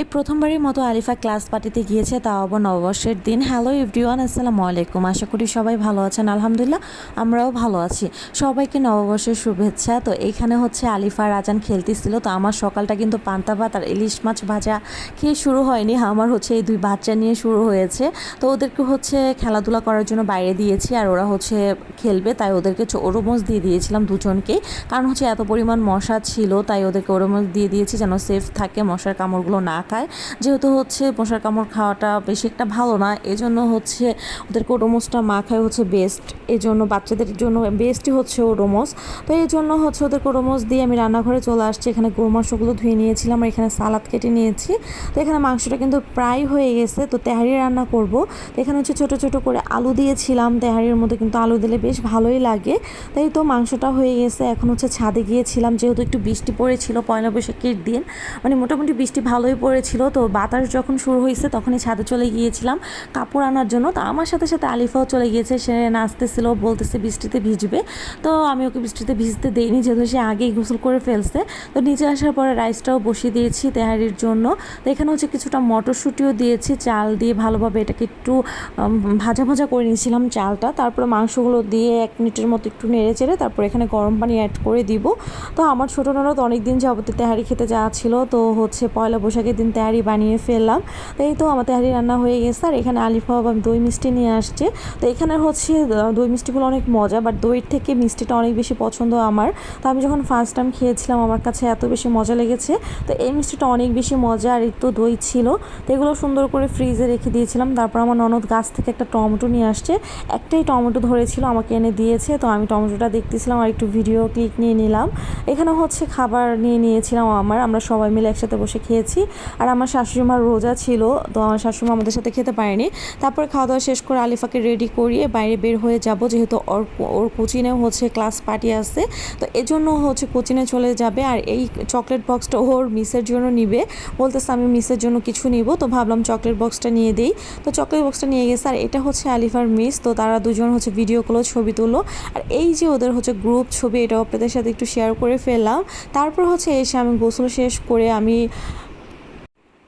এই প্রথমবারের মতো আলিফা ক্লাস পার্টিতে গিয়েছে তাও আবার নববর্ষের দিন। হ্যালো এভরিওয়ান আসসালামু আলাইকুম। আশা করি সবাই ভালো আছেন। আলহামদুলিল্লাহ, আমরাও ভালো আছি। সবাইকে নববর্ষের শুভেচ্ছা। তো এইখানে হচ্ছে আলিফা রাজান খেলতেছিল। তো আমার সকালটা কিন্তু পান্তা ভাত আর ইলিশ মাছ ভাজা খেয়ে শুরু হয়নি। আমার হচ্ছে এই দুই বাচ্চা নিয়ে শুরু হয়েছে। তো ওদেরকে হচ্ছে খেলাধুলা করার জন্য বাইরে দিয়েছি। আর ওরা হচ্ছে খেলবে, তাই ওদেরকে ওরমোজ দিয়ে দিয়েছিলাম দুজনকে। কারণ হচ্ছে এত পরিমাণ মশা ছিল, তাই ওদেরকে ওরমোজ দিয়ে দিয়েছি যেন সেফ থাকে, মশার কামড়গুলো না খায় যেহেতু হচ্ছে মশার কামড় খাওয়াটা বেশি একটা ভালো না, এজন্য হচ্ছে ওদেরকে ওরমোসটা মাখায় হচ্ছে বেস্ট এই জন্য বাচ্চাদের জন্য বেস্টই হচ্ছে ওরমোস তো এই জন্য হচ্ছে ওদের ওরমোস দিয়ে আমি রান্নাঘরে চলে আসছি। এখানে গরু মাংসগুলো ধুয়ে নিয়েছিলাম আর এখানে সালাদ কেটে নিয়েছি। তো এখানে মাংসটা কিন্তু প্রায় হয়ে গেছে। তো তেহারি রান্না করব। তো এখানে হচ্ছে ছোটো ছোটো করে আলু দিয়েছিলাম। তেহারির মধ্যে কিন্তু আলু দিলে বেশ ভালোই লাগে। তাই তো মাংসটা হয়ে গেছে। এখন হচ্ছে ছাদে গিয়েছিলাম। যেহেতু একটু বৃষ্টি পড়েছিল পয়লা বৈশাখের দিন। মানে মোটামুটি বৃষ্টি ভালোই পড়েছিল তো বাতাস যখন শুরু হয়েছে তখনই ছাদে চলে গিয়েছিলাম। কাপড় আনার জন্য। তো আমার সাথে সাথে আলিফাও চলে গিয়েছে। সে নাচতেছিল, বলতেছে বৃষ্টিতে ভিজবে। তো আমি ওকে বৃষ্টিতে ভিজতে দেইনি, যেহেতু সে আগেই গোসল করে ফেলছে। তো নিচে আসার পরে রাইসটাও বসিয়ে দিয়েছি তেহারির জন্য। তো এখানে হচ্ছে কিছুটা মটরশুঁটিও দিয়েছি, চাল দিয়ে ভালোভাবে এটাকে একটু ভাজা ভাজা করে নিয়েছিলাম চালটা। তারপরে মাংসগুলো দিয়ে এক মিনিটের মতো একটু নেড়ে চেড়ে তারপর এখানে গরম পানি অ্যাড করে দিব। তো আমার ছোটো ননদ অনেক দিন যাবতীয় তেহারি খেতে যাওয়া ছিল তো হচ্ছে পয়লা বৈশাখের দিন তেহারি বানিয়ে ফেললাম। তো এই তো আমার তেহারি রান্না হয়ে গেছে। আর এখানে আলিফা বাবা দই মিষ্টি নিয়ে আসছে। তো এখানে হচ্ছে দই মিষ্টিগুলো অনেক মজা বাট দইয়ের থেকে মিষ্টিটা অনেক বেশি পছন্দ আমার। তো আমি যখন ফার্স্ট টাইম খেয়েছিলাম, আমার কাছে এত বেশি মজা লেগেছে। তো এই মিষ্টিটা অনেক বেশি মজা, আর একটু দই ছিল। তো এগুলো সুন্দর করে ফ্রিজে রেখে দিয়েছিলাম। তারপর আমার ননদ গাছ থেকে একটা টমেটো নিয়ে আসছে। একটাই টমেটো ধরেছিল, আমাকে এনে দিয়েছে। তো আমি টমেটোটা দেখতেছিলাম আর একটু ভিডিও ক্লিক নিয়ে নিলাম। এখানে হচ্ছে খাবার নিয়ে নিয়েছিলাম আমার। আমরা সবাই মিলে একসাথে বসে খেয়েছি। আর আমার শাশুড়ি মার রোজা ছিল, তো আমার শাশুড়ি আমাদের সাথে খেতে পারেনি। তারপরে খাওয়া দাওয়া শেষ করে আলিফাকে রেডি করিয়ে বাইরে বের হয়ে যাব, যেহেতু ওর ওর কোচিনেও হচ্ছে ক্লাস পার্টি আছে। তো এজন্য হচ্ছে কোচিনে চলে যাবে আর এই চকলেট বক্সটা ওর মিসের জন্য নিবে। বলতেছে, আমি মিসের জন্য কিছু নিব। তো ভাবলাম চকলেট বক্সটা নিয়ে দিই। তো চকলেট বক্সটা নিয়ে গেছে আর এটা হচ্ছে আলিফার মিস তো তারা দুজন হচ্ছে ভিডিও করল ছবি তুললো। আর এই যে ওদের হচ্ছে গ্রুপ ছবি, এটাও আপনাদের সাথে একটু শেয়ার করে ফেললাম। তারপর হচ্ছে এসে আমি গোসল শেষ করে আমি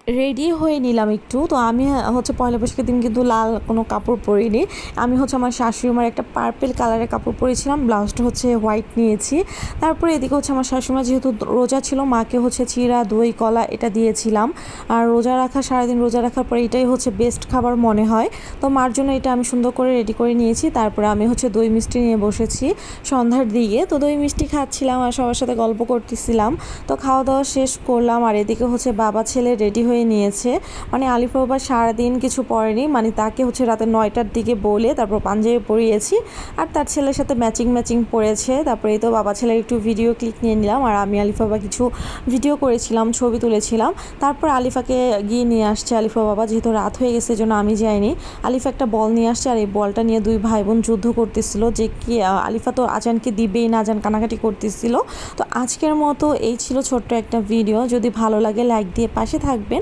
রেডি হয়ে নিলাম একটু। তো আমি হচ্ছে পয়লা বৈশাখের দিন কিন্তু লাল কোনো কাপড় পরিনি। আমি হচ্ছে আমার শাশুড়িমার একটা পার্পেল কালারের কাপড় পরেছিলাম ব্লাউজটা হচ্ছে হোয়াইট নিয়েছি। তারপরে এদিকে হচ্ছে আমার শাশুড়িমা যেহেতু রোজা ছিল, মাকে হচ্ছে চিরা, দই, কলা এটা দিয়েছিলাম। আর রোজা রাখা, সারাদিন রোজা রাখার পরে এটাই হচ্ছে বেস্ট খাবার মনে হয়। তো মার জন্য এটা আমি সুন্দর করে রেডি করে নিয়েছি। তারপরে আমি হচ্ছে দই মিষ্টি নিয়ে বসেছি সন্ধ্যার দিকে। তো দই মিষ্টি খাচ্ছিলাম আর সবার সাথে গল্প করতেছিলাম। তো খাওয়া দাওয়া শেষ করলাম আর এদিকে হচ্ছে বাবা, ছেলে রেডি হয়ে নিয়েছে। মানে আলিফ বাবা সারাদিন কিছু পরেনি মানে তাকে হচ্ছে রাতে নয়টার দিকে বলে তারপর পাঞ্জাবি পরিয়েছি আর তার ছেলের সাথে ম্যাচিং ম্যাচিং পড়েছে। তারপরে এই তো বাবা ছেলের একটু ভিডিও ক্লিক নিয়ে নিলাম। আর আমি আলিফ বাবা কিছু ভিডিও করেছিলাম, ছবি তুলেছিলাম। তারপর আলিফাকে গিয়ে নিয়ে আসছে আলিফা বাবা। যেহেতু রাত হয়ে গেছে জন্য আমি যাইনি। আলিফা একটা বল নিয়ে আসছে আর এই বলটা নিয়ে দুই ভাই বোন যুদ্ধ করতেছিল। যে কি, আলিফা তো আজানকে দিবেই না, আজান কানাকাটি করতেছিল। তো আজকের মতো এই ছিল ছোট্ট একটা ভিডিও যদি ভালো লাগে লাইক দিয়ে পাশে থাকবেন।